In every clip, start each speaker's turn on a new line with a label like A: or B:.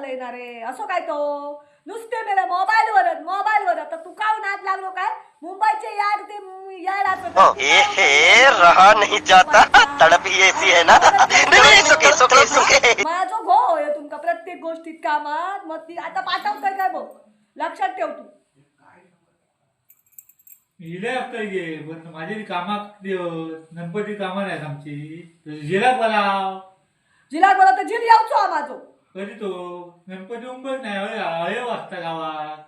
A: चाललंय ना रे? असं काय तो? नुसते मेले मोबाईलवरच मोबाईलवर. आता तू काय नाद लागलो काय? मुंबईचे यार ते यार
B: ए रहा नहीं जाता. तड़प ना?
A: माझं घो होय तुमका प्रत्येक गोष्टीत कामात. मग ती आता पाठवतोय काय बघ? लक्षात ठेव तू.
C: इले हप्ता गे पण माझी दिवस गणपती कामा नाहीत आमची. जिरा बोलाव
A: जिला बोला तर जिल यावचो हा माझो
C: कधी तो गणपती उंबत नाही हळे वाजता गावात.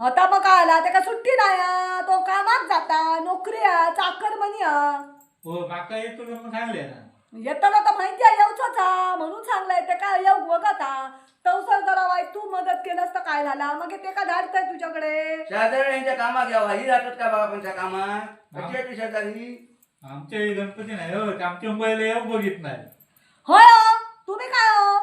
A: आता मग काय आला त्याका सुट्टी नाही हा. तो कामाक जाता नोकरी हा चाकर मनी हा
C: हो माका येतो म्हणून सांगले ना.
A: येताना तर माहिती आहे येऊचोच हा म्हणून सांगलंय ते काय येऊ बघत तवसर जरा वाईट तू मदत केलंस तर काय झाला? मग ते का धाडतंय तुझ्याकडे.
D: शेजारी यांच्या कामात घ्यावा ही जातात का बाबा कोणत्या कामात कशी शेजारी
C: आमच्या हे? गणपती नाही हो ते आमच्या मुंबईला येऊ बघित नाही
A: होय हो. तुम्ही काय हो?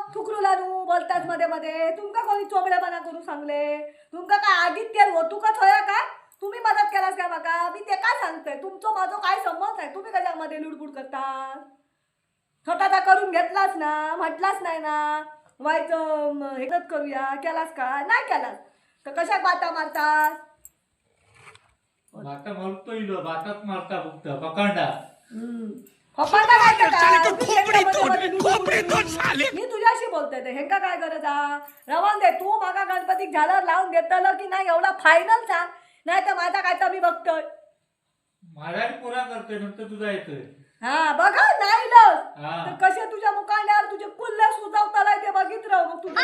A: मध्ये मध्ये तुमका कोणी चोबड्यापणा करू सांगले? तुमका काय आदित्य तुकाच होया काय? तुम्ही मदत केलास का माका? मी ते काय सांगतोय? तुमचं माझं काय संमत आहे? तुम्ही कशामध्ये लुडबुड करता? स्वतःचा करून घेतलाच ना? म्हटलाच नाही ना? व्हायचं हेच करूया. केलास का? नाही केलास. तर कशाक बाता मारतात
C: भाता मारतो इलो भातात मारता फक्त. पकडा.
A: पप्पांना काय करता? मी तुझ्याशी बोलते ते. हेंका काय गरज हा रवण दे तू मागा गणपतीक झालं लावून घेतलं की नाही एवढा फायनल सांग. नाही तर माझा काय तर मी बघतोय
C: पुरा करतोय नंतर तुझा येतोय.
A: हा बघा नाही लस
C: हा.
A: तर कसे तुझ्या मुखांड्यावर तुझे कुल्ले सुजावताला ते बघितलं. मग तुझे